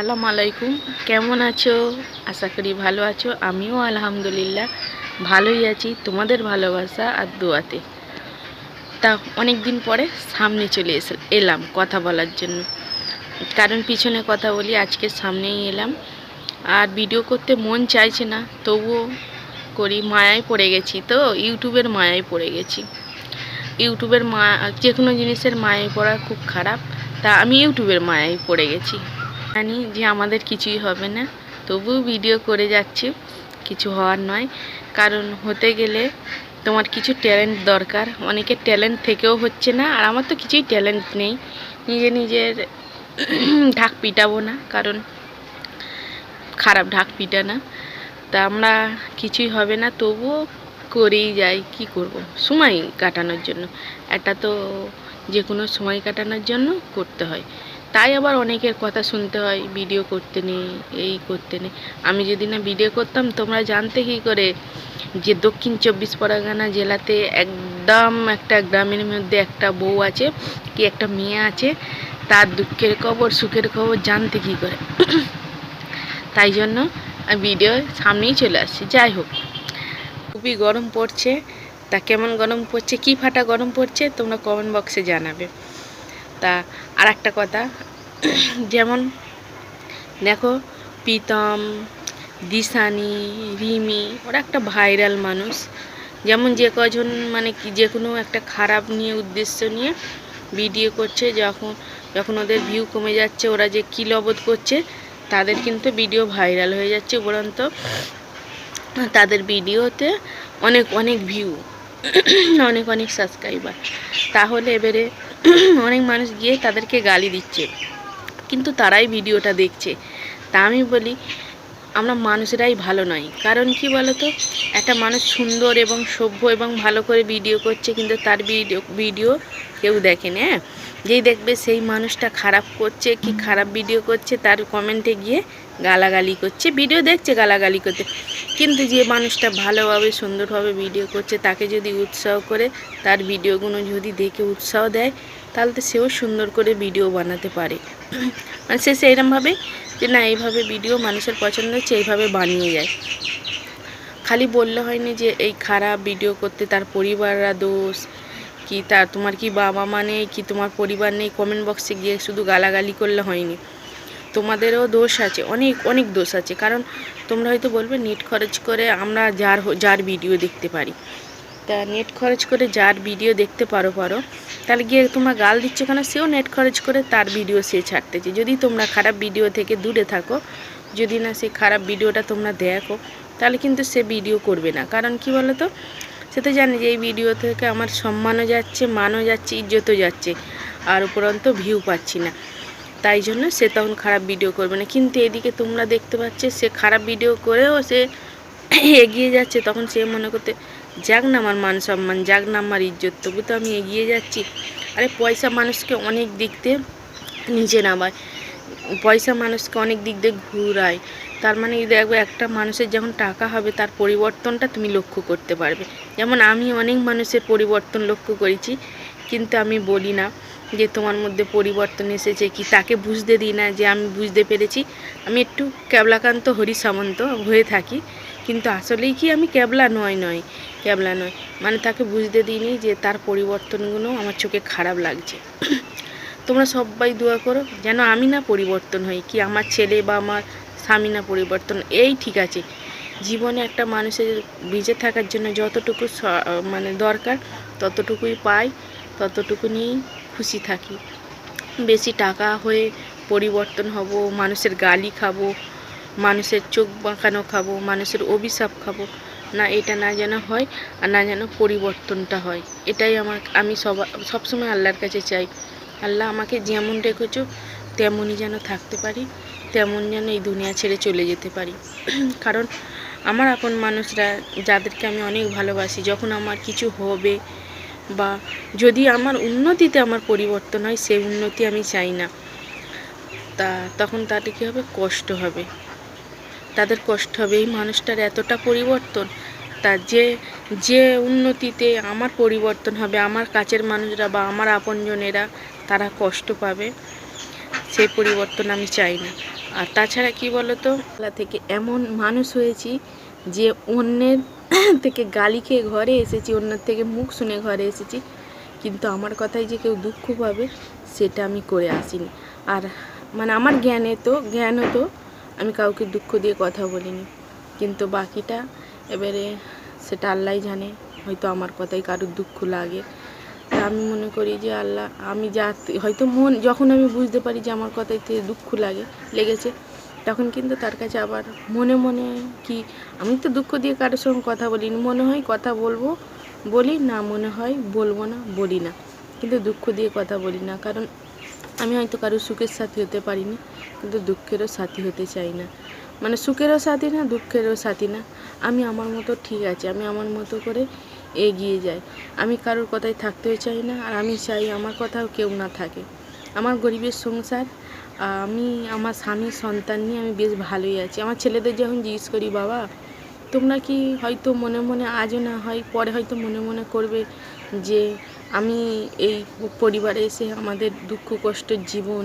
আসসালামু আলাইকুম। কেমন আছো? আশা করি ভালো আছো। আমিও আলহামদুলিল্লাহ ভালোই আছি। তোমাদের ভালোবাসা আর দোয়াতে। তা অনেক দিন পরে সামনে চলে এসে এলাম কথা বলার জন্য। কারণ পিছনে কথা বলি, আজকে সামনেই এলাম। আর ভিডিও করতে মন চাইছে না, তবুও করি, মায়ায় পড়ে গেছি তো, ইউটিউবের মায়ায় পড়ে গেছি। ইউটিউবের মা যে কোনো জিনিসের মায়ায় পড়া খুব খারাপ, তা আমি ইউটিউবের মায়ায় পড়ে গেছি। জানি যে আমাদের কিছুই হবে না, তবুও ভিডিও করে যাচ্ছি, কিছু হওয়ার নয়। কারণ হতে গেলে তোমার কিছু ট্যালেন্ট দরকার, অনেকের ট্যালেন্ট থেকেও হচ্ছে না, আর আমার তো কিছুই ট্যালেন্ট নেই। নিজে নিজের ঢাক পিটাবো না, কারণ খারাপ ঢাক পিটা না তা আমরা কিছুই হবে না, তবুও করেই যাই, কি করব? সময় কাটানোর জন্য। একটা তো যে কোনো সময় কাটানোর জন্য করতে হয়। তাই আবার অনেকের কথা শুনতে হয়, ভিডিও করতে নেই, এই করতে নেই। আমি যদি না ভিডিও করতাম, তোমরা জানতে কী করে যে দক্ষিণ চব্বিশ পরগনা জেলাতে একদম একটা গ্রামের মধ্যে একটা বউ আছে, কি একটা মেয়ে আছে, তার দুঃখের খবর, সুখের খবর জানতে কী করে? তাই জন্য ভিডিও সামনেই চলে আসছে, যাই হোক। খুবই গরম পড়ছে, তা কেমন গরম পড়ছে, কি ফাটা গরম পড়ছে, তোমরা কমেন্ট বক্সে জানাবে। তা আর একটা কথা। যেমন দেখো, প্রীতম, দিশানি, রিমি, ওরা একটা ভাইরাল মানুষ। যেমন যে কজন মানে কি যে কোনো একটা খারাপ নিয়ে, উদ্দেশ্য নিয়ে ভিডিও করছে, যখন যখন ওদের ভিউ কমে যাচ্ছে, ওরা যে কী লবদ করছে, তাদের কিন্তু ভিডিও ভাইরাল হয়ে যাচ্ছে উপরন্ত তাদের ভিডিওতে অনেক অনেক ভিউ অনেক অনেক সাবস্ক্রাইবার তাহলে এবারে অনেক মানুষ গিয়ে তাদেরকে গালি দিচ্ছে। কিন্তু তারাই ভিডিওটা দেখছে। তা আমি বলি, আমরা মানুষেরাই ভালো নয় কারণ কি বলতো? একটা মানুষ সুন্দর এবং সভ্য এবং ভালো করে ভিডিও করছে, কিন্তু তার ভিডিও ভিডিও কেউ দেখেনি হ্যাঁ? যেই দেখবে সেই মানুষটা খারাপ করছে, কি খারাপ ভিডিও করছে, তার কমেন্টে গিয়ে গালাগালি করছে ভিডিও দেখছে গালাগালি করতে। কিন্তু যে মানুষটা ভালোভাবে, সুন্দরভাবে ভিডিও করছে, তাকে যদি উৎসাহ করে, তার ভিডিওগুলো যদি দেখে উৎসাহ দেয়, তাহলে তো সেও সুন্দর করে ভিডিও বানাতে পারে। মানে সে সেইরকমভাবে যে, না, এইভাবে ভিডিও মানুষের পছন্দ হচ্ছে, এইভাবে বানিয়ে যায়। খালি বললে হয়নি যে, এই খারাপ ভিডিও করতে তার পরিবাররা দোষ, কি তার তোমার কি বাবা মা নেই, কি তোমার পরিবার নেই? কমেন্ট বক্সে গিয়ে শুধু গালাগালি করলে হয়নি। তোমাদেরও দোষ আছে, অনেক অনেক দোষ আছে। কারণ তোমরা হয়তো বলবে নেট খরচ করে আমরা যার যার ভিডিও দেখতে পারি। তা নেট খরচ করে যার ভিডিও দেখতে পারো পারো, তাহলে গিয়ে তোমরা গাল দিচ্ছ কেন? সেও নেট খরচ করে তার ভিডিও সে ছাড়তেছে। যদি তোমরা খারাপ ভিডিও থেকে দূরে থাকো, যদি না সে খারাপ ভিডিওটা তোমরা দেখো, তাহলে কিন্তু সে ভিডিও করবে না। কারণ কি বলো তো সে তো জানে যে এই ভিডিও থেকে আমার সম্মানও যাচ্ছে, মানও যাচ্ছে, ইজ্জতও যাচ্ছে। আর উপরন্ত ভিউ পাচ্ছি না। তাই জন্য সে তখন খারাপ ভিডিও করবে না। কিন্তু এদিকে তোমরা দেখতে পাচ্ছে, সে খারাপ ভিডিও করেও সে এগিয়ে যাচ্ছে। তখন সে মনে করতে, যাক না আমার মান সম্মান, যাক না আমার ইজ্জত, তবু তো আমি এগিয়ে যাচ্ছি। আরে পয়সা মানুষকে অনেক দিক দিয়ে নিচে নামায়। পয়সা মানুষকে অনেক দিক দিয়ে ঘুরায়। তার মানে দেখবে একটা মানুষের যখন টাকা হবে, তার পরিবর্তনটা তুমি লক্ষ্য করতে পারবে। যেমন আমি অনেক মানুষের পরিবর্তন লক্ষ্য করেছি, কিন্তু আমি বলি না। যে তোমার মধ্যে পরিবর্তন এসেছে কি তাকে বুঝতে দিই না যে আমি বুঝতে পেরেছি। আমি একটু ক্যাবলাকান্ত হরি সামন্ত হয়ে থাকি, কিন্তু আসলেই কি আমি ক্যাবলা নয় নয়, ক্যাবলা নয়। মানে তাকে বুঝতে দিইনি যে তার পরিবর্তনগুলো আমার চোখে খারাপ লাগছে। তোমরা সবাই দোয়া করো যেন আমি না পরিবর্তন হই, কি আমার ছেলে বা আমার স্বামী না পরিবর্তন, এই ঠিক আছে। জীবনে একটা মানুষের বেঁচে থাকার জন্য যতটুকু মানে দরকার, ততটুকুই পাই, ততটুকু নিয়েই খুশি থাকি। বেশি টাকা হয়ে পরিবর্তন হব, মানুষের গালি খাব, মানুষের চোখ বাঁকানো খাব, মানুষের অভিশাপ খাব। না, এটা না যেন হয় আর না যেন পরিবর্তনটা হয়। এটাই আমার, আমি সবা, সবসময় আল্লাহর কাছে চাই। আল্লাহ আমাকে যেমন রেখেছো তেমনই যেন থাকতে পারি, তেমন যেন এই দুনিয়া ছেড়ে চলে যেতে পারি। কারণ আমার আপন মানুষরা, যাদেরকে আমি অনেক ভালোবাসি, যখন আমার কিছু হবে বা যদি আমার উন্নতিতে আমার পরিবর্তন হয় সেই উন্নতি আমি চাই না। তা তখন তাতে কী হবে? কষ্ট হবে। তাদের কষ্ট হবে। এই মানুষটার এতটা পরিবর্তন, তা যে যে উন্নতিতে আমার পরিবর্তন হবে, আমার কাছের মানুষরা বা আমার আপনজনেরা, তারা কষ্ট পাবে, সেই পরিবর্তন আমি চাই না। আর তাছাড়া কি বলতো? থেকে এমন মানুষ হয়েছি যে অন্যের থেকে গালি খেয়ে ঘরে এসেছি, অন্যের থেকে মুখ শুনে ঘরে এসেছি। কিন্তু আমার কথায় যে কেউ দুঃখ পাবে, সেটা আমি করে আসিনি। আর মানে আমার জ্ঞানে তো জ্ঞান হতো, আমি কাউকে দুঃখ দিয়ে কথা বলিনি। কিন্তু বাকিটা এবারে সেটা আল্লাহ জানে, হয়তো আমার কথায় কারোর দুঃখ লাগে। তা আমি মনে করি যে আল্লাহ, আমি যা, হয়তো মন, যখন আমি বুঝতে পারি যে আমার কথায় দুঃখ লাগে, লেগেছে তখন কিন্তু তার কাছে আবার মনে মনে কি, আমি তো দুঃখ দিয়ে কারোর সঙ্গে কথা বলিনি, মনে হয় কথা বলব, বলি না, মনে হয় বলব না, বলি না। কিন্তু দুঃখ দিয়ে কথা বলি না, কারণ আমি হয়তো কারোর সুখের সাথী হতে পারিনি, কিন্তু দুঃখেরও সাথী হতে চাই না। মানে সুখেরও সাথী না, দুঃখেরও সাথী না। আমি আমার মতো ঠিক আছে, আমি আমার মতো করে এগিয়ে যাই। আমি কারোর কথায় থাকতেও চাই না, আর আমি চাই আমার কথাও কেউ না থাকে। আমার গরিবের সংসার, আমি, আমার স্বামী সন্তান নিয়ে আমি বেশ ভালোই আছি। আমার ছেলেদের যখন জিজ্ঞেস করি, বাবা, তোমরা কি হয়তো মনে মনে আজও না হয়, পরে হয়তো মনে মনে করবে যে আমি এই পরিবারে এসে আমাদের দুঃখ কষ্টের জীবন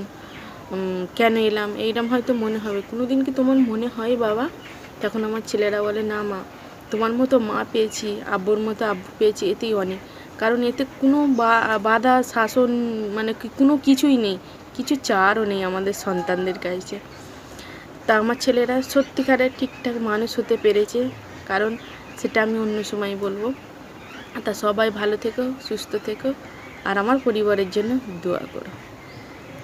কেন এলাম? এইরকম হয়তো মনে হবে। কোনো দিন কি তোমার মনে হয়, বাবা? তখন আমার ছেলেরা বলে, না মা, তোমার মতো মা পেয়েছি, আব্বুর মতো আব্বু পেয়েছি, এতেই অনেক। কারণ এতে কোনো বাধা, শাসন মানে কোনো কিছুই নেই। কিছু চারও নেই আমাদের সন্তানদের কাছে। তা আমার ছেলেরা সত্যিকারের ঠিকঠাক মানুষ হতে পেরেছে, কারণ সেটা আমি অন্য সময় বলব। তা সবাই ভালো থেকো, সুস্থ থেকো, আর আমার পরিবারের জন্য দোয়া করো।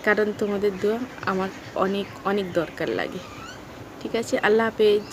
কারণ তোমাদের দোয়া আমার অনেক অনেক দরকার লাগে। ঠিক আছে? আল্লাহ হাফেজ।